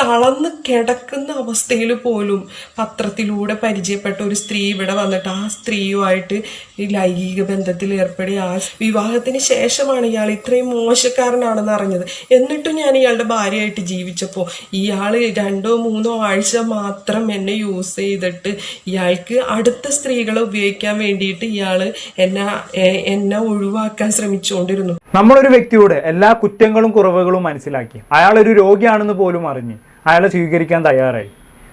തളർന്ന് കിടക്കുന്ന അവസ്ഥയിൽ പോലും പത്രത്തിലൂടെ പരിചയപ്പെട്ട ഒരു സ്ത്രീ ഇവിടെ വന്നിട്ട് ആ സ്ത്രീയുമായിട്ട് ഈ ലൈംഗിക ബന്ധത്തിൽ ഏർപ്പെടി. ആ വിവാഹത്തിന് ശേഷമാണ് ഇയാൾ ഇത്രയും മോശക്കാരനാണെന്ന് അറിഞ്ഞത്. എന്നിട്ടും ഞാൻ ഇയാളുടെ ഭാര്യയായിട്ട് ജീവിച്ചപ്പോൾ ഇയാൾ രണ്ടോ മൂന്നോ ആഴ്ച മാത്രം എന്നെ യൂസ് ചെയ്തിട്ട് ഇയാൾക്ക് അടുത്ത സ്ത്രീകളെ ഉപയോഗിക്കാൻ വേണ്ടിയിട്ട് ഇയാൾ എന്നെ എന്നെ ഒഴിവാക്കാൻ ശ്രമിച്ചുകൊണ്ടിരുന്നു. നമ്മളൊരു വ്യക്തിയോട് എല്ലാ കുറ്റങ്ങളും കുറവുകളും മനസ്സിലാക്കി. അയാൾ ഒരു രോഗിയാണെന്ന് പോലും അറിഞ്ഞ്. അയാളെ സ്വീകരിക്കാൻ തയ്യാറായി.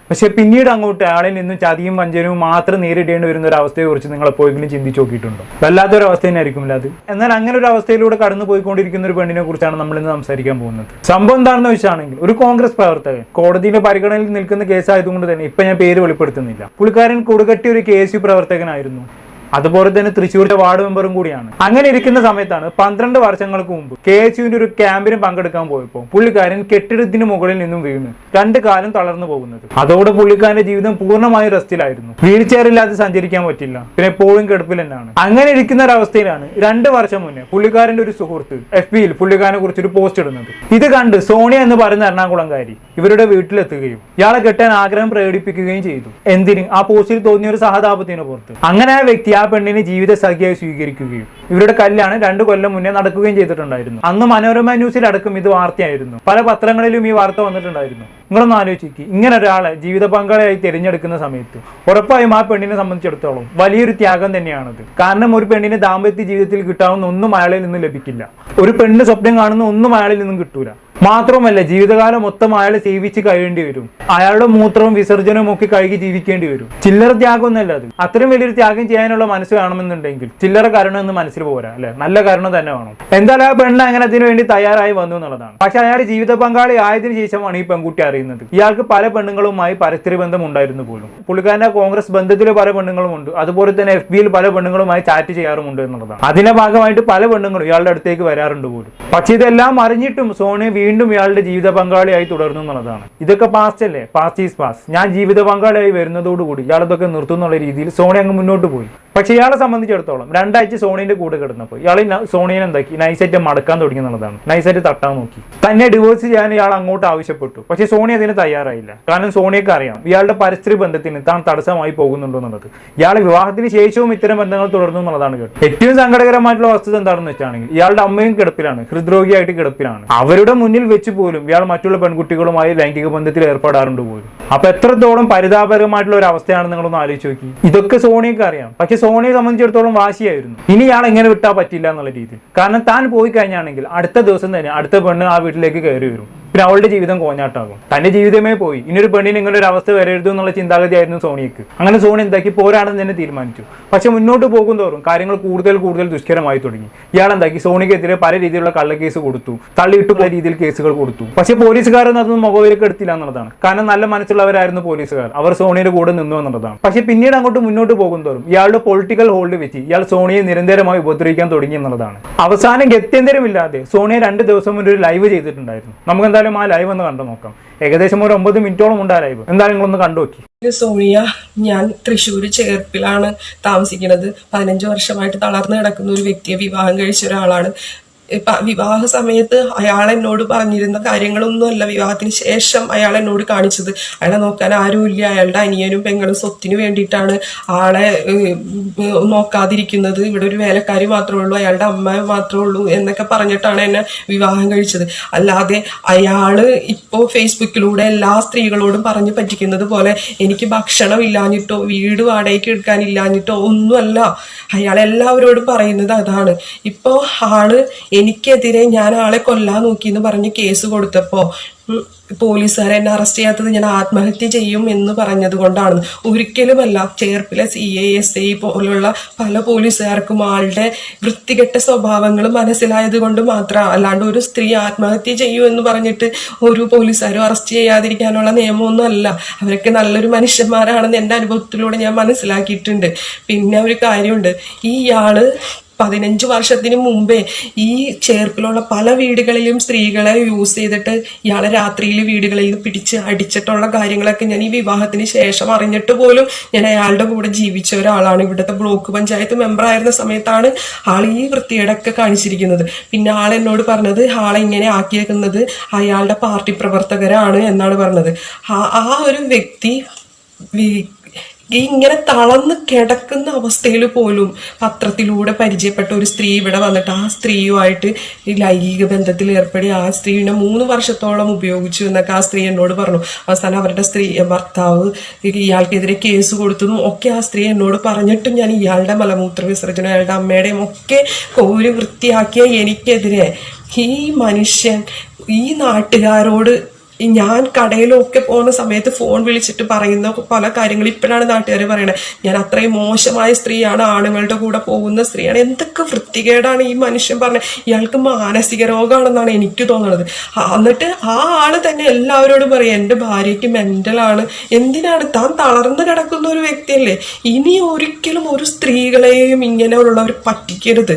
പക്ഷേ പിന്നീട് അങ്ങോട്ട് അയാളിൽ നിന്നും ചതിയും വഞ്ചനവും മാത്രം നേരിടേണ്ടി വരുന്ന ഒരു അവസ്ഥയെക്കുറിച്ച് നിങ്ങൾ എപ്പോഴെങ്കിലും ചിന്തിച്ചു നോക്കിയിട്ടുണ്ടോ? വല്ലാത്തൊരു അവസ്ഥ തന്നെയായിരിക്കും അത്? എന്നാൽ അങ്ങനെ ഒരു അവസ്ഥയിലൂടെ കടന്നു പോയിക്കൊണ്ടിരിക്കുന്ന ഒരു പെണ്ണിനെ കുറിച്ചാണ് നമ്മൾ ഇന്ന് സംസാരിക്കാൻ പോകുന്നത്. സംഭവം എന്താണെന്ന് വെച്ചാണെങ്കിൽ ഒരു കോൺഗ്രസ് പ്രവർത്തകൻ കോടതിയിലെ പരിഗണനയിൽ നിൽക്കുന്ന കേസായതുകൊണ്ട് തന്നെ ഇപ്പൊ ഞാൻ പേര് വെളിപ്പെടുത്തുന്നില്ല. പുള്ളിക്കാരൻ കൊടുകട്ടി ഒരു കെ പ്രവർത്തകനായിരുന്നു. അതുപോലെ തന്നെ തൃശ്ശൂരിന്റെ വാർഡ് മെമ്പറും കൂടിയാണ്. അങ്ങനെ ഇരിക്കുന്ന സമയത്താണ് പന്ത്രണ്ട് വർഷങ്ങൾക്ക് മുമ്പ് കെ എച്ച് യുവിന്റെ ഒരു ക്യാമ്പിന് പങ്കെടുക്കാൻ പോയപ്പോൾ പുള്ളിക്കാരൻ കെട്ടിടത്തിന് മുകളിൽ നിന്നും വീണ് രണ്ട് കാലം തളർന്നു പോകുന്നത്. അതോടെ പുള്ളിക്കാരന്റെ ജീവിതം പൂർണമായും റെസ്റ്റിലായിരുന്നു. വീൽ ചെയറില്ലാതെ സഞ്ചരിക്കാൻ പറ്റില്ല. പിന്നെ എപ്പോഴും കിടപ്പിൽ തന്നെയാണ്. അങ്ങനെ ഇരിക്കുന്ന ഒരവസ്ഥയിലാണ് രണ്ട് വർഷം മുന്നേ പുള്ളിക്കാരന്റെ ഒരു സുഹൃത്ത് എഫ് ബിയിൽ പുള്ളിക്കാരനെ കുറിച്ച് ഒരു പോസ്റ്റ് ഇടുന്നത്. ഇത് കണ്ട് സോണിയ എന്ന് പറയുന്ന എറണാകുളംകാരി ഇവരുടെ വീട്ടിലെത്തുകയും ഇയാളെ കെട്ടാൻ ആഗ്രഹം പ്രകടിപ്പിക്കുകയും ചെയ്തു. എന്തിന്? ആ പോസ്റ്റിൽ തോന്നിയ ഒരു സഹതാപത്തിന് പുറത്ത്. അങ്ങനെ ആ വ്യക്തി ആ പെണ്ണിനെ ജീവിത സഖിയായി സ്വീകരിക്കുകയും ഇവരുടെ കല്യാണം രണ്ട് കൊല്ലം മുന്നേ നടക്കുകയും ചെയ്തിട്ടുണ്ടായിരുന്നു. അന്ന് മനോരമ ന്യൂസിൽ അടക്കം ഇത് വാർത്തയായിരുന്നു. പല പത്രങ്ങളിലും ഈ വാർത്ത വന്നിട്ടുണ്ടായിരുന്നു. നിങ്ങളൊന്ന് ആലോചിക്ക് ഇങ്ങനെ ഒരാളെ ജീവിത പങ്കാളിയായി തിരഞ്ഞെടുക്കുന്ന സമയത്ത് ഉറപ്പായും ആ പെണ്ണിനെ സംബന്ധിച്ചിടത്തോളം വലിയൊരു ത്യാഗം തന്നെയാണത്. കാരണം ഒരു പെണ്ണിനെ ദാമ്പത്യ ജീവിതത്തിൽ കിട്ടാവുന്ന ഒന്നും അയാളിൽ നിന്ന് ലഭിക്കില്ല. ഒരു പെണ്ണ് സ്വപ്നം കാണുന്ന ഒന്നും അയാളിൽ നിന്നും കിട്ടൂല. മാത്രമല്ല ജീവിതകാലം മൊത്തം അയാളെ സേവിച്ച് കഴിയേണ്ടി വരും. അയാളുടെ മൂത്രവും വിസർജനവും ഒക്കെ കഴുകി ജീവിക്കേണ്ടി വരും. ചില്ലറ ത്യാഗമൊന്നുമല്ല അത്. അത്രയും വലിയൊരു ത്യാഗം ചെയ്യാനുള്ള മനസ്സ് വേണമെന്നുണ്ടെങ്കിൽ ചില്ലറ കാരണം എന്ന് മനസ്സിൽ പോരാ അല്ലെ? നല്ല കാരണം തന്നെ വേണം. എന്തായാലും ആ പെണ്ണ് അങ്ങനെ അതിനു വേണ്ടി തയ്യാറായി വന്നു എന്നുള്ളതാണ്. പക്ഷെ അയാൾ ജീവിത പങ്കാളി ആയതിനു ശേഷമാണ് ഈ പെൺകുട്ടി അറിയുന്നത്. ഇയാൾക്ക് പല പെണ്ണുങ്ങളുമായി പരസ്പര ബന്ധം ഉണ്ടായിരുന്നു പോലും. പുള്ളിക്കാരന്റെ കോൺഗ്രസ് ബന്ധത്തിൽ പല പെണ്ണുങ്ങളും ഉണ്ട്. അതുപോലെ തന്നെ എഫ് ബിയിൽ പല പെണ്ണുങ്ങളുമായി ചാറ്റ് ചെയ്യാറുമുണ്ട് എന്നുള്ളതാണ്. അതിന്റെ ഭാഗമായിട്ട് പല പെണ്ണുങ്ങളും ഇയാളുടെ അടുത്തേക്ക് വരാറുണ്ട് പോലും. പക്ഷെ ഇതെല്ലാം അറിഞ്ഞിട്ടും സോണിയ വീണ്ടും ഇയാളുടെ ജീവിത പങ്കാളിയായി തുടർന്നു എന്നുള്ളതാണ്. ഇതൊക്കെ പാസ്റ്റ് അല്ലേ? പാസ്റ്റ് ഈസ് പാസ് ഞാൻ ജീവിത പങ്കാളിയായി വരുന്നതോടുകൂടി ഇയാൾ ഇതൊക്കെ നിർത്തും എന്നുള്ള രീതിയിൽ സോണി അങ്ങ് മുന്നോട്ട് പോയി. പക്ഷെ ഇയാളെ സംബന്ധിച്ചിടത്തോളം രണ്ടാഴ്ച സോണിന്റെ കൂടെ കിടന്നപ്പോൾ ഇയാൾ സോണിയെ എന്താക്കി? നൈസായിട്ട് മടക്കാൻ തുടങ്ങി എന്നുള്ളതാണ്. നൈസായിട്ട് തട്ടാൻ നോക്കി. തന്നെ ഡിവോഴ്സ് ചെയ്യാൻ ഇയാൾ അങ്ങോട്ട് ആവശ്യപ്പെട്ടു. പക്ഷെ സോണി അതിന് തയ്യാറായില്ല. കാരണം സോണിയൊക്കെ അറിയാം ഇയാളുടെ പരിസ്ഥിതി ബന്ധത്തിന് താൻ തടസ്സമായി പോകുന്നുണ്ടോ എന്നുള്ളത്. ഇയാളെ വിവാഹത്തിന് ശേഷവും ഇത്തരം ബന്ധങ്ങൾ തുടർന്നു എന്നുള്ളതാണ് കേട്ടോ ഏറ്റവും സങ്കടകരമായിട്ടുള്ള വസ്തുത എന്താണെന്ന് വെച്ചാണെങ്കിൽ ഇയാളുടെ അമ്മയും കിടപ്പിലാണ്. ഹൃദ്രോഗിയായിട്ട് കിടപ്പിലാണ്. അവരുടെ മുന്നിൽ വെച്ച് പോലും ഇയാൾ മറ്റുള്ള പെൺകുട്ടികളുമായി ലൈംഗിക ബന്ധത്തിൽ ഏർപ്പെടാറുണ്ട് പോലും. അപ്പൊ എത്രത്തോളം പരിതാപകരമായിട്ടുള്ള ഒരു അവസ്ഥയാണ് നിങ്ങളൊന്ന് ആലോചിച്ച് നോക്കി. ഇതൊക്കെ സോണിയൊക്കെ അറിയാം. പക്ഷെ സോണിയെ സംബന്ധിച്ചിടത്തോളം വാശിയായിരുന്നു. ഇനി ഇയാൾ എങ്ങനെ വിട്ടാൽ പറ്റില്ല എന്നുള്ള രീതിയിൽ. കാരണം താൻ പോയി കഴിഞ്ഞാണെങ്കിൽ അടുത്ത ദിവസം തന്നെ അടുത്ത പെണ്ണ് ആ വീട്ടിലേക്ക് കയറി വരും. പിന്നെ അവളുടെ ജീവിതം കോഞ്ഞാട്ടാകും. തന്റെ ജീവിതമേ പോയി. ഇനിയൊരു പെണ്ണിന് ഇങ്ങനെ ഒരു അവസ്ഥ വരരുത് എന്നുള്ള ചിന്താഗതിയായിരുന്നു സോണിയക്ക്. അങ്ങനെ സോണി എന്താക്കി? പോരാണെന്ന് തന്നെ തീരുമാനിച്ചു. പക്ഷെ മുന്നോട്ട് പോകും തോറും കാര്യങ്ങൾ കൂടുതൽ കൂടുതൽ ദുഷ്കരമായി തുടങ്ങി. ഇയാൾ എന്താക്കി? സോണിക്കെതിരെ പല രീതിയിലുള്ള കള്ളക്കേസ് കൊടുത്തു. തള്ളിയിട്ടു പല രീതിയിൽ കേസുകൾ കൊടുത്തു. പക്ഷെ പോലീസുകാരൊന്നും അതൊന്നും മുഖവിലേക്ക് എടുത്തില്ല എന്നുള്ളതാണ്. കാരണം നല്ല മനസ്സുള്ളവരായിരുന്നു പോലീസുകാർ. അവർ സോണിയുടെ കൂടെ നിന്നു എന്നുള്ളതാണ്. പക്ഷെ പിന്നീട് അങ്ങോട്ട് മുന്നോട്ട് പോകും തോറും ഇയാളുടെ പൊളിറ്റിക്കൽ ഹോൾഡ് വെച്ച് ഇയാൾ സോണിയെ നിരന്തരമായി ഉപദ്രവിക്കാൻ തുടങ്ങി എന്നുള്ളതാണ്. അവസാനം ഗത്യന്തരമില്ലാതെ സോണിയെ രണ്ട് ദിവസം മുന്നേ ഒരു ലൈവ് ചെയ്തിട്ടുണ്ടായിരുന്നു. നമുക്ക് ആ ലൈവ് ഒന്ന് കണ്ടു നോക്കാം. ഏകദേശം ഒരു ഒമ്പത് മിനിറ്റോളം ഉണ്ട് ആ ലൈവ് എന്തായാലും നിങ്ങളൊന്ന് കണ്ടു നോക്കി. സോണിയ ഞാൻ തൃശ്ശൂർ ചേർപ്പിലാണ് താമസിക്കുന്നത്. പതിനഞ്ച് വർഷമായിട്ട് തളർന്നു കിടക്കുന്ന ഒരു വ്യക്തിയെ വിവാഹം കഴിച്ച ഒരാളാണ്. വിവാഹ സമയത്ത് അയാൾ എന്നോട് പറഞ്ഞിരുന്ന കാര്യങ്ങളൊന്നുമല്ല വിവാഹത്തിന് ശേഷം അയാൾ എന്നോട് കാണിച്ചത്. അയാളെ നോക്കാൻ ആരുമില്ല. അയാളുടെ അനിയനും പെങ്ങളും സ്വത്തിന് വേണ്ടിയിട്ടാണ് ആളെ നോക്കാതിരിക്കുന്നത്. ഇവിടെ ഒരു വേലക്കാരി മാത്രമേ ഉള്ളൂ. അയാളുടെ അമ്മ മാത്രമേ ഉള്ളൂ എന്നൊക്കെ പറഞ്ഞിട്ടാണ് എന്നെ വിവാഹം കഴിച്ചത്. അല്ലാതെ അയാൾ ഇപ്പോൾ ഫേസ്ബുക്കിലൂടെ എല്ലാ സ്ത്രീകളോടും പറഞ്ഞു പറ്റിക്കുന്നത് പോലെ എനിക്ക് ഭക്ഷണം ഇല്ലാഞ്ഞിട്ടോ വീട് വാടകയ്ക്ക് എടുക്കാനില്ലാഞ്ഞിട്ടോ ഒന്നുമല്ല. അയാൾ എല്ലാവരോടും പറയുന്നത് അതാണ്. ഇപ്പോൾ ആൾ എനിക്കെതിരെ ഞാൻ ആളെ കൊല്ലാൻ നോക്കി എന്ന് പറഞ്ഞ് കേസ് കൊടുത്തപ്പോൾ പോലീസുകാർ എന്നെ അറസ്റ്റ് ചെയ്യാത്തത് ഞാൻ ആത്മഹത്യ ചെയ്യും എന്ന് പറഞ്ഞത് കൊണ്ടാണ്. ഒരിക്കലുമല്ല ചേർപ്പിലെ സി ഐ എസ് ഐ പോലുള്ള പല പോലീസുകാർക്കും ആളുടെ വൃത്തികെട്ട സ്വഭാവങ്ങൾ മനസ്സിലായത് കൊണ്ട് മാത്രം അല്ലാണ്ട് ഒരു സ്ത്രീ ആത്മഹത്യ ചെയ്യൂ എന്ന് പറഞ്ഞിട്ട് ഒരു പോലീസുകാരും അറസ്റ്റ് ചെയ്യാതിരിക്കാനുള്ള നിയമമൊന്നും അല്ല അവരൊക്കെ നല്ലൊരു മനുഷ്യന്മാരാണെന്ന് എന്റെ അനുഭവത്തിലൂടെ ഞാൻ മനസ്സിലാക്കിയിട്ടുണ്ട്. പിന്നെ ഒരു കാര്യമുണ്ട്. ഈ ഇയാൾ പതിനഞ്ച് വർഷത്തിന് മുമ്പേ ഈ ചേർപ്പിലുള്ള പല വീടുകളിലും സ്ത്രീകളെ യൂസ് ചെയ്തിട്ട് ഇയാളെ രാത്രിയിൽ വീടുകളിൽ നിന്ന് പിടിച്ച് അടിച്ചിട്ടുള്ള കാര്യങ്ങളൊക്കെ ഞാൻ ഈ വിവാഹത്തിന് ശേഷം അറിഞ്ഞിട്ട് പോലും ഞാൻ അയാളുടെ കൂടെ ജീവിച്ച ഒരാളാണ്. ഇവിടുത്തെ ബ്ലോക്ക് പഞ്ചായത്ത് മെമ്പർ ആയിരുന്ന സമയത്താണ് ആൾ ഈ വൃത്തികേടൊക്കെ കാണിച്ചിരിക്കുന്നത്. പിന്നെ ആൾ എന്നോട് പറഞ്ഞത് ആളെ ഇങ്ങനെ ആക്കിയേക്കുന്നത് അയാളുടെ പാർട്ടി പ്രവർത്തകരാണ് എന്നാണ് പറഞ്ഞത്. ആ- ഒരു വ്യക്തി ഇങ്ങനെ തളർന്ന് കിടക്കുന്ന അവസ്ഥയിൽ പോലും പത്രത്തിലൂടെ പരിചയപ്പെട്ട ഒരു സ്ത്രീ ഇവിടെ വന്നിട്ട് ആ സ്ത്രീയുമായിട്ട് ഈ ലൈംഗിക ബന്ധത്തിൽ ഏർപ്പെടി. ആ സ്ത്രീനെ മൂന്ന് വർഷത്തോളം ഉപയോഗിച്ചു എന്നൊക്കെ ആ സ്ത്രീ എന്നോട് പറഞ്ഞു. അവസാനം അവരുടെ സ്ത്രീ ഭർത്താവ് ഇയാൾക്കെതിരെ കേസ് കൊടുത്തതും ഒക്കെ ആ സ്ത്രീ എന്നോട് പറഞ്ഞിട്ടും ഞാൻ ഇയാളുടെ മലമൂത്ര വിസർജനം അയാളുടെ അമ്മയുടെയും ഒക്കെ കോരി വൃത്തിയാക്കിയ എനിക്കെതിരെ ഈ മനുഷ്യൻ ഈ നാട്ടുകാരോട് ഞാൻ കടയിലൊക്കെ പോകുന്ന സമയത്ത് ഫോൺ വിളിച്ചിട്ട് പറയുന്ന പല കാര്യങ്ങൾ ഇപ്പോഴാണ് നാട്ടുകാർ പറയണത്. ഞാൻ അത്രയും മോശമായ സ്ത്രീയാണ് ആണുങ്ങളുടെ കൂടെ പോകുന്ന സ്ത്രീയാണ്. എന്തൊക്കെ വൃത്തികേടാണ് ഈ മനുഷ്യൻ പറഞ്ഞത് ഇയാൾക്ക് മാനസിക രോഗമാണെന്നാണ് എനിക്ക് തോന്നുന്നത് എന്നിട്ട് ആ ആൾ തന്നെ എല്ലാവരോടും പറയും എന്റെ ഭാര്യയ്ക്ക് മെന്റലാണ് എന്തിനാണ്? താൻ തളർന്നു കിടക്കുന്ന ഒരു വ്യക്തിയല്ലേ. ഇനി ഒരിക്കലും ഒരു സ്ത്രീകളെയും ഇങ്ങനെയുള്ളവർ പറ്റിക്കരുത്.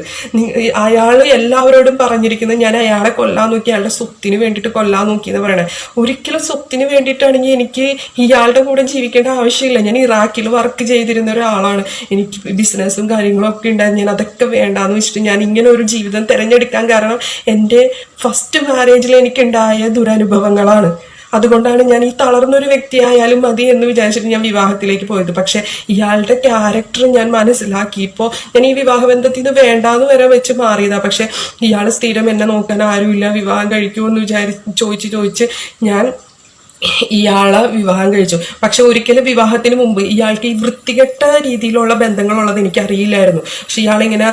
അയാൾ എല്ലാവരോടും പറഞ്ഞിരിക്കുന്നത് ഞാൻ അയാളെ കൊല്ലാൻ നോക്കി അയാളുടെ സ്വത്തിന് വേണ്ടിയിട്ട് കൊല്ലാൻ നോക്കി എന്ന് പറയണേ ഒരിക്കലും സ്വത്തിന് വേണ്ടിയിട്ടാണെങ്കിൽ എനിക്ക് ഇയാളുടെ കൂടെ ജീവിക്കേണ്ട ആവശ്യമില്ല. ഞാൻ ഇറാഖിൽ വർക്ക് ചെയ്തിരുന്ന ഒരാളാണ്. എനിക്ക് ബിസിനസ്സും കാര്യങ്ങളും ഒക്കെ ഉണ്ടായിരുന്നു. ഞാൻ അതൊക്കെ വേണ്ടാന്ന് വെച്ചിട്ട് ഞാൻ ഇങ്ങനെ ഒരു ജീവിതം തിരഞ്ഞെടുക്കാൻ കാരണം എന്റെ ഫസ്റ്റ് മാരേജിൽ എനിക്കുണ്ടായ ദുരനുഭവങ്ങളാണ്. അതുകൊണ്ടാണ് ഞാൻ ഈ തളർന്നൊരു വ്യക്തിയായാലും മതി എന്ന് വിചാരിച്ചിട്ട് ഞാൻ വിവാഹത്തിലേക്ക് പോയത്. പക്ഷെ ഇയാളുടെ ക്യാരക്ടർ ഞാൻ മനസ്സിലാക്കി. ഇപ്പോൾ ഞാൻ ഈ വിവാഹബന്ധത്തിൽ നിന്ന് വേണ്ടാന്ന് വരെ വെച്ച് മാറിയതാ. പക്ഷെ ഇയാൾ സ്ഥിരം എന്നെ നോക്കാൻ ആരുമില്ല. വിവാഹം കഴിക്കുമോ എന്ന് വിചാരി ചോദിച്ച് ചോദിച്ച് ഞാൻ ഇയാളെ വിവാഹം കഴിച്ചു. പക്ഷെ ഒരിക്കലും വിവാഹത്തിന് മുമ്പ് ഇയാൾക്ക് ഈ വൃത്തികെട്ട രീതിയിലുള്ള ബന്ധങ്ങളുള്ളത് എനിക്ക് അറിയില്ലായിരുന്നു പക്ഷെ ഇയാളിങ്ങനെ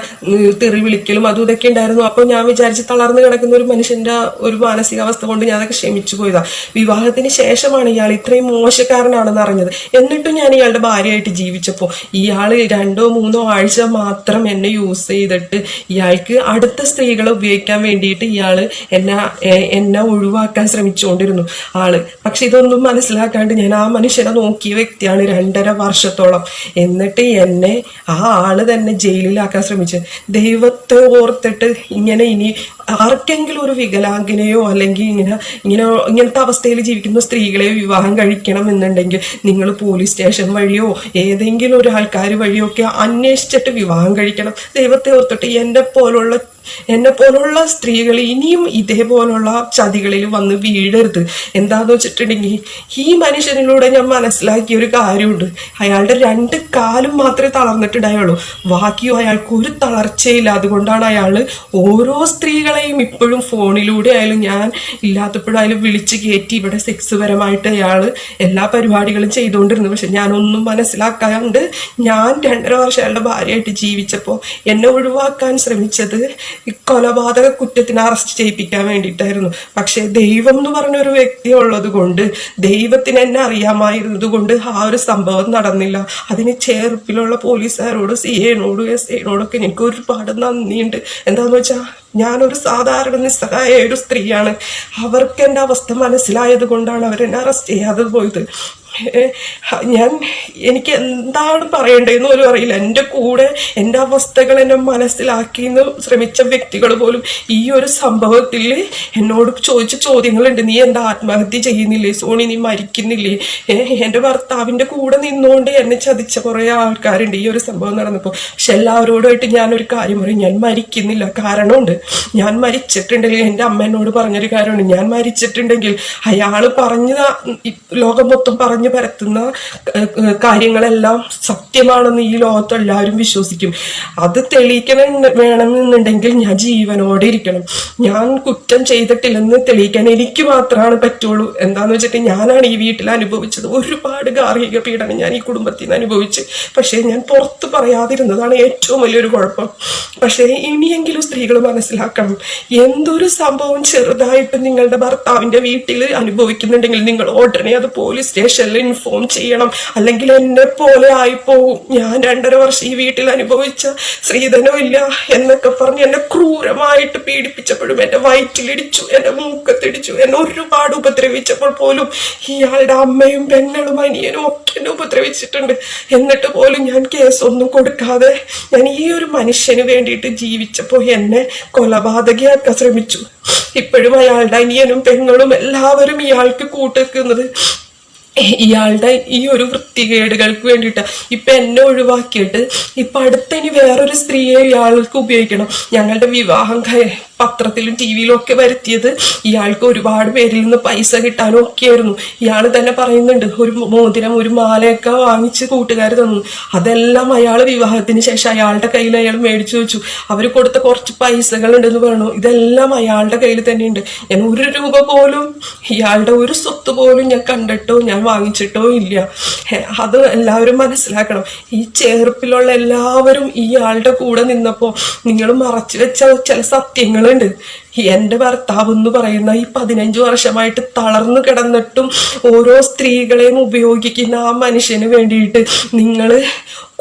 തെറി വിളിക്കലും അതും ഇതൊക്കെ ഉണ്ടായിരുന്നു. അപ്പോൾ ഞാൻ വിചാരിച്ച് തളർന്നു കിടക്കുന്ന ഒരു മനുഷ്യന്റെ ഒരു മാനസികാവസ്ഥ കൊണ്ട് ഞാൻ അതൊക്കെ ക്ഷമിച്ചു പോയതാ. വിവാഹത്തിന് ശേഷമാണ് ഇയാൾ ഇത്രയും മോശക്കാരനാണെന്ന് അറിഞ്ഞത്. എന്നിട്ടും ഞാൻ ഇയാളുടെ ഭാര്യയായിട്ട് ജീവിച്ചപ്പോൾ ഇയാൾ രണ്ടോ മൂന്നോ ആഴ്ച മാത്രം എന്നെ യൂസ് ചെയ്തിട്ട് ഇയാൾക്ക് അടുത്ത സ്ത്രീകളെ ഉപയോഗിക്കാൻ വേണ്ടിയിട്ട് ഇയാൾ എന്നെ എന്നെ ഒഴിവാക്കാൻ ശ്രമിച്ചുകൊണ്ടിരുന്നു. ആൾ പക്ഷെ ഇതൊന്നും മനസ്സിലാക്കാണ്ട് ഞാൻ ആ മനുഷ്യനെ നോക്കിയ വ്യക്തിയാണ് രണ്ടര വർഷത്തോളം. എന്നിട്ട് എന്നെ ആ ആൾ തന്നെ ജയിലിലാക്കാൻ ശ്രമിച്ചത് ദൈവത്തെ ഓർത്തിട്ട് ഇങ്ങനെ ഇനി ആർക്കെങ്കിലും ഒരു വികലാംഗനെയോ അല്ലെങ്കിൽ ഇങ്ങനെ ഇങ്ങനെ ഇങ്ങനത്തെ അവസ്ഥയിൽ ജീവിക്കുന്ന സ്ത്രീകളെ വിവാഹം കഴിക്കണം എന്നുണ്ടെങ്കിൽ നിങ്ങൾ പോലീസ് സ്റ്റേഷൻ വഴിയോ ഏതെങ്കിലും ഒരു ആൾക്കാർ വഴിയോ ഒക്കെ അന്വേഷിച്ചിട്ട് വിവാഹം കഴിക്കണം. ദൈവത്തെ ഓർത്തിട്ട് എന്റെ പോലുള്ള എന്നെ പോലുള്ള സ്ത്രീകൾ ഇനിയും ഇതേപോലുള്ള ചതികളിൽ വന്ന് വീഴരുത്. എന്താന്ന് വെച്ചിട്ടുണ്ടെങ്കിൽ ഈ മനുഷ്യനിലൂടെ ഞാൻ മനസ്സിലാക്കിയ ഒരു കാര്യമുണ്ട്. അയാളുടെ രണ്ട് കാലും മാത്രമേ തളർന്നിട്ടുണ്ടായുള്ളൂ. ബാക്കിയോ അയാൾക്ക് ഒരു തളർച്ചയില്ല. അതുകൊണ്ടാണ് അയാൾ ഓരോ സ്ത്രീകളെയും ഇപ്പോഴും ഫോണിലൂടെ ആയാലും ഞാൻ ഇല്ലാത്തപ്പോഴായാലും വിളിച്ച് കയറ്റി ഇവിടെ സെക്സ് പരമായിട്ട് അയാൾ എല്ലാ പരിപാടികളും ചെയ്തുകൊണ്ടിരുന്നു. പക്ഷെ ഞാനൊന്നും മനസ്സിലാക്കാണ്ട് ഞാൻ രണ്ടര വർഷം അയാളുടെ ഭാര്യയായിട്ട് ജീവിച്ചപ്പോൾ എന്നെ ഒഴിവാക്കാൻ ശ്രമിച്ചത് ഈ കൊലപാതക കുറ്റത്തിന് അറസ്റ്റ് ചെയ്യിപ്പിക്കാൻ വേണ്ടിയിട്ടായിരുന്നു. പക്ഷേ ദൈവം എന്ന് പറഞ്ഞ ഒരു വ്യക്തി ഉള്ളത് കൊണ്ട് ദൈവത്തിന് എന്നെ അറിയാമായിരുന്നത് കൊണ്ട് ആ ഒരു സംഭവം നടന്നില്ല. അതിന് ചേർപ്പിലുള്ള പോലീസുകാരോട് സി എനോടും എസ് എനോടൊക്കെ എനിക്ക് ഒരുപാട് നന്ദിയുണ്ട്. എന്താണെന്ന് വെച്ചാൽ ഞാനൊരു സാധാരണ നിസ്സഹായ ഒരു സ്ത്രീയാണ്. അവർക്ക് എന്റെ അവസ്ഥ മനസ്സിലായത് കൊണ്ടാണ് അവരെന്നെ അറസ്റ്റ് ചെയ്യാതെ പോയത്. ഞാൻ എനിക്ക് എന്താണ് പറയേണ്ടതെന്ന് പോലും അറിയില്ല. എന്റെ കൂടെ എന്റെ അവസ്ഥകൾ എന്നെ മനസ്സിലാക്കിയെന്ന് ശ്രമിച്ച വ്യക്തികൾ പോലും ഈ ഒരു സംഭവത്തിൽ എന്നോട് ചോദിച്ച ചോദ്യങ്ങളുണ്ട്. നീ എന്താ ആത്മഹത്യ ചെയ്യുന്നില്ലേ? സോണി നീ മരിക്കുന്നില്ലേ? എന്റെ ഭർത്താവിന്റെ കൂടെ നിന്നുകൊണ്ട് എന്നെ ചതിച്ച കുറേ ആൾക്കാരുണ്ട് ഈ ഒരു സംഭവം നടന്നപ്പോൾ. പക്ഷെ എല്ലാവരോടുമായിട്ട് ഞാനൊരു കാര്യം പറയും. ഞാൻ മരിക്കുന്നില്ല. കാരണമുണ്ട്. ഞാൻ മരിച്ചിട്ടുണ്ടെങ്കിൽ എന്റെ അമ്മ എന്നോട് പറഞ്ഞൊരു കാര്യമുണ്ട്. ഞാൻ മരിച്ചിട്ടുണ്ടെങ്കിൽ അയാൾ പറഞ്ഞ ലോകം മൊത്തം പറഞ്ഞു പരത്തുന്ന ഏഹ്, ഏഹ്, കാര്യങ്ങളെല്ലാം സത്യമാണെന്ന് ഈ ലോകത്ത് എല്ലാവരും വിശ്വസിക്കും. അത് തെളിയിക്കണം വേണമെന്നുണ്ടെങ്കിൽ ഞാൻ ജീവനോടെ ഇരിക്കണം. ഞാൻ കുറ്റം ചെയ്തിട്ടില്ലെന്ന് തെളിയിക്കാൻ എനിക്ക് മാത്രമാണ് പറ്റുള്ളൂ. എന്താന്ന് വെച്ചിട്ട് ഞാനാണ് ഈ വീട്ടിൽ അനുഭവിച്ചത്. ഒരുപാട് ഗാർഹിക പീഡനം ഞാൻ ഈ കുടുംബത്തിൽ നിന്ന് അനുഭവിച്ച്. പക്ഷേ ഞാൻ പുറത്ത് പറയാതിരുന്നതാണ് ഏറ്റവും വലിയൊരു കുഴപ്പം. പക്ഷേ ഇനിയെങ്കിലും സ്ത്രീകൾ മനസ്സിലാക്കണം. എന്തൊരു സംഭവം ചെറുതായിട്ട് നിങ്ങളുടെ ഭർത്താവിന്റെ വീട്ടിൽ അനുഭവിക്കുന്നുണ്ടെങ്കിൽ നിങ്ങൾ ഉടനെ അത് പോലീസ് സ്റ്റേഷനിൽ ഇൻഫോം ചെയ്യണം. അല്ലെങ്കിൽ എന്നെ പോലെ ആയിപ്പോവും. ഞാൻ രണ്ടര വർഷം ഈ വീട്ടിൽ അനുഭവിച്ച സ്ത്രീധനം ഇല്ല എന്നൊക്കെ പറഞ്ഞ് എന്നെ ക്രൂരമായിട്ട് പീഡിപ്പിച്ചപ്പോഴും എന്റെ വയറ്റിലിടിച്ചു എന്റെ മൂക്കത്തിടിച്ചു എന്നെ ഒരുപാട് ഉപദ്രവിച്ചപ്പോൾ പോലും ഇയാളുടെ അമ്മയും പെങ്ങളും അനിയനും ഒക്കെ എന്നെ ഉപദ്രവിച്ചിട്ടുണ്ട്. എന്നിട്ട് പോലും ഞാൻ കേസൊന്നും കൊടുക്കാതെ ഞാൻ ഈ ഒരു മനുഷ്യന് വേണ്ടിയിട്ട് ജീവിച്ചപ്പോൾ എന്നെ കൊലപാതകയാക്കാൻ ശ്രമിച്ചു. ഇപ്പോഴും അയാളുടെ അനിയനും പെങ്ങളും എല്ലാവരും ഇയാൾക്ക് കൂട്ടുവെക്കുന്നത് ഇയാളുടെ ഈ ഒരു വൃത്തികേടുകൾക്ക് വേണ്ടിയിട്ട് ഇപ്പൊ എന്നെ ഒഴിവാക്കിയിട്ട് ഇപ്പൊ അടുത്തിനി വേറൊരു സ്ത്രീയെ ഇയാൾക്ക് ഉപയോഗിക്കണം. ഞങ്ങളുടെ വിവാഹം പത്രത്തിലും ടി വിയിലും ഒക്കെ വരുത്തിയത് ഇയാൾക്ക് ഒരുപാട് പേരിൽ നിന്ന് പൈസ കിട്ടാനും ഒക്കെയായിരുന്നു ഇയാൾ തന്നെ പറയുന്നുണ്ട് ഒരു മോതിരം ഒരു മാലയൊക്കെ വാങ്ങിച്ച് കൂട്ടുകാർ തന്നു. അതെല്ലാം അയാൾ വിവാഹത്തിന് ശേഷം അയാളുടെ കയ്യിൽ അയാൾ മേടിച്ചു വെച്ചു. അവർ കൊടുത്ത കുറച്ച് പൈസകൾ ഉണ്ടെന്ന് പറഞ്ഞു. ഇതെല്ലാം അയാളുടെ കയ്യിൽ തന്നെയുണ്ട്. ഞാൻ ഒരു രൂപ പോലും ഇയാളുടെ ഒരു സ്വത്ത് പോലും ഞാൻ കണ്ടിട്ടോ ഞാൻ വാങ്ങിച്ചിട്ടോ ഇല്ല. അത് എല്ലാവരും മനസ്സിലാക്കണം. ഈ ചേർപ്പിലുള്ള എല്ലാവരും ഇയാളുടെ കൂടെ നിന്നപ്പോൾ നിങ്ങൾ മറച്ചു വെച്ച ചില வேண்டு എന്റെ ഭർത്താവ് എന്ന് പറയുന്ന ഈ പതിനഞ്ചു വർഷമായിട്ട് തളർന്നു കിടന്നിട്ടും ഓരോ സ്ത്രീകളെയും ഉപയോഗിക്കുന്ന ആ മനുഷ്യന് വേണ്ടിയിട്ട് നിങ്ങൾ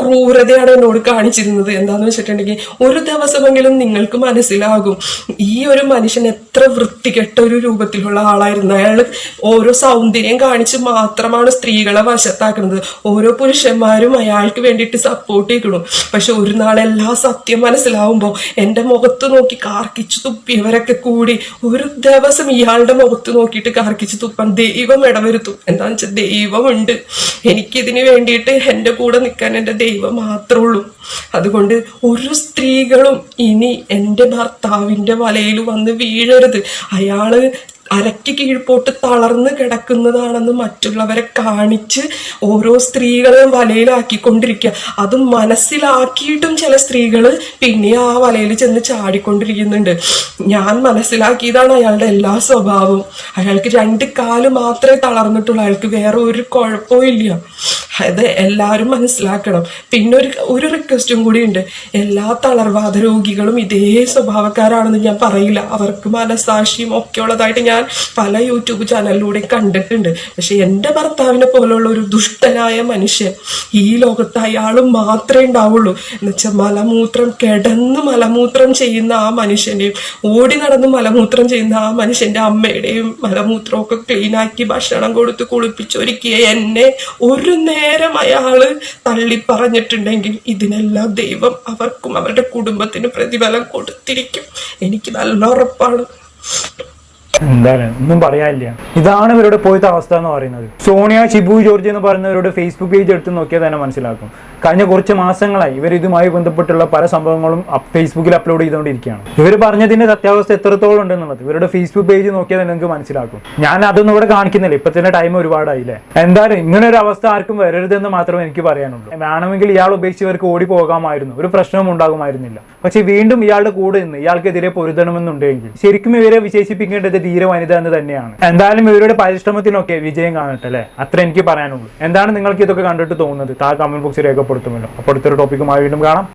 ക്രൂരതയാണ് എന്നോട് കാണിച്ചിരുന്നത്. എന്താന്ന് വെച്ചിട്ടുണ്ടെങ്കിൽ ഒരു ദിവസമെങ്കിലും നിങ്ങൾക്ക് മനസ്സിലാകും. ഈ ഒരു മനുഷ്യൻ എത്ര വൃത്തികെട്ട ഒരു രൂപത്തിലുള്ള ആളായിരുന്നു. അയാൾ ഓരോ സൗന്ദര്യം കാണിച്ച് മാത്രമാണ് സ്ത്രീകളെ വശത്താക്കുന്നത്. ഓരോ പുരുഷന്മാരും അയാൾക്ക് വേണ്ടിയിട്ട് സപ്പോർട്ട് ചെയ്യണം പക്ഷെ ഒരു നാളെല്ലാം സത്യം മനസ്സിലാവുമ്പോൾ എന്റെ മുഖത്ത് നോക്കി കാർക്കിച്ചു തുപ്പിയവരൊക്കെ കൂടി ഒരു ദിവസം ഇയാളുടെ മുഖത്ത് നോക്കിയിട്ട് കാർക്കിച്ചു തുപ്പാൻ ദൈവം ഇടവരുത്തും. എന്താണെന്ന് വെച്ചാൽ ദൈവമുണ്ട്. എനിക്കിതിന് വേണ്ടിയിട്ട് എന്റെ കൂടെ നിൽക്കാൻ എന്റെ ദൈവം മാത്രമേ ഉള്ളൂ അതുകൊണ്ട് ഒരു സ്ത്രീകളും ഇനി എന്റെ ഭർത്താവിന്റെ വലയിൽ വന്ന് വീഴരുത്. അയാൾ അരയ്ക്ക് കീഴ്പോട്ട് തളർന്ന് കിടക്കുന്നതാണെന്ന് മറ്റുള്ളവരെ കാണിച്ച് ഓരോ സ്ത്രീകളെയും വലയിലാക്കിക്കൊണ്ടിരിക്കുക. അത് മനസ്സിലാക്കിയിട്ടും ചില സ്ത്രീകൾ പിന്നെ ആ വലയിൽ ചെന്ന് ചാടിക്കൊണ്ടിരിക്കുന്നുണ്ട്. ഞാൻ മനസ്സിലാക്കിയതാണ് അയാളുടെ എല്ലാ സ്വഭാവവും. അയാൾക്ക് രണ്ട് കാൽ മാത്രമേ തളർന്നിട്ടുള്ളൂ. അയാൾക്ക് വേറെ ഒരു കുഴപ്പവും ഇല്ല. അത് എല്ലാവരും മനസ്സിലാക്കണം. പിന്നെ ഒരു ഒരു റിക്വസ്റ്റും കൂടി ഉണ്ട്. എല്ലാ തളർവാദ രോഗികളും ഇതേ സ്വഭാവക്കാരാണെന്ന് ഞാൻ പറയില്ല. അവർക്ക് മനസാക്ഷിയും ഒക്കെ ഉള്ളതായിട്ട് ഞാൻ പല യൂട്യൂബ് ചാനലിലൂടെയും കണ്ടിട്ടുണ്ട്. പക്ഷെ എന്റെ ഭർത്താവിനെ പോലുള്ള ഒരു ദുഷ്ടനായ മനുഷ്യൻ ഈ ലോകത്ത് അയാൾ മാത്രമേ ഉണ്ടാവുള്ളൂ. എന്നുവെച്ചാൽ മലമൂത്രം കിടന്ന് മലമൂത്രം ചെയ്യുന്ന ആ മനുഷ്യന്റെയും ഓടി നടന്ന് മലമൂത്രം ചെയ്യുന്ന ആ മനുഷ്യന്റെ അമ്മയുടെയും മലമൂത്രമൊക്കെ ക്ലീനാക്കി ഭക്ഷണം കൊടുത്ത് കുളിപ്പിച്ചൊരുക്കിയ എന്നെ ഒരു നേരം അയാൾ തള്ളി പറഞ്ഞിട്ടുണ്ടെങ്കിൽ ഇതിനെല്ലാം ദൈവം അവർക്കും അവരുടെ കുടുംബത്തിന് പ്രതിഫലം കൊടുത്തിരിക്കും. എനിക്ക് നല്ല ഉറപ്പാണ്. എന്താണ്? ഒന്നും പറയാനില്ല. ഇതാണ് ഇവരുടെ പോയത്തെ അവസ്ഥ എന്ന് പറയുന്നത്. സോണിയ ഷിബു ജോർജ് എന്ന് പറയുന്നവരുടെ ഫേസ്ബുക്ക് പേജ് എടുത്ത് നോക്കിയാൽ തന്നെ മനസ്സിലാക്കും. കഴിഞ്ഞ കുറച്ച് മാസങ്ങളായി ഇവർ ഇതുമായി ബന്ധപ്പെട്ടുള്ള പല സംഭവങ്ങളും ഫേസ്ബുക്കിൽ അപ്ലോഡ് ചെയ്തുകൊണ്ടിരിക്കുകയാണ്. ഇവർ പറഞ്ഞതിന്റെ സത്യാവസ്ഥ എത്രത്തോളം ഉണ്ടെന്നുള്ളത് ഇവരുടെ ഫേസ്ബുക്ക് പേജ് നോക്കിയാൽ തന്നെ നിങ്ങൾക്ക് മനസ്സിലാക്കും. ഞാൻ അതൊന്നും ഇവിടെ കാണിക്കുന്നില്ല. ഇപ്പൊ തന്നെ ടൈം ഒരുപാടായില്ലേ? എന്തായാലും ഇങ്ങനെ ഒരു അവസ്ഥ ആർക്കും വരരുതെന്ന് മാത്രമേ എനിക്ക് പറയാനുള്ളൂ. വേണമെങ്കിൽ ഇയാൾ ഉപേക്ഷിച്ച് ഇവർക്ക് ഓടി പോകാമായിരുന്നു. ഒരു പ്രശ്നവും ഉണ്ടാകുമായിരുന്നില്ല. പക്ഷെ വീണ്ടും ഇയാളുടെ കൂടെ നിന്ന് ഇയാൾക്കെതിരെ പൊരുതണമെന്നുണ്ടെങ്കിൽ ശരിക്കും ഇവരെ വിശേഷിപ്പിക്കേണ്ടത് ധീര വനിത എന്ന് തന്നെയാണ്. എന്തായാലും ഇവരുടെ പരിശ്രമത്തിനൊക്കെ വിജയം കാണട്ടെ അല്ലേ? അത്ര എനിക്ക് പറയാനുള്ളൂ. എന്താണ് നിങ്ങൾക്ക് ഇതൊക്കെ കണ്ടിട്ട് തോന്നുന്നത്? താ കമന്റ് ബോക്സിൽ രേഖപ്പെടുത്തുമല്ലോ. അപ്പോൾ അടുത്തൊരു ടോപ്പിക്കുമായി വീണ്ടും കാണാം.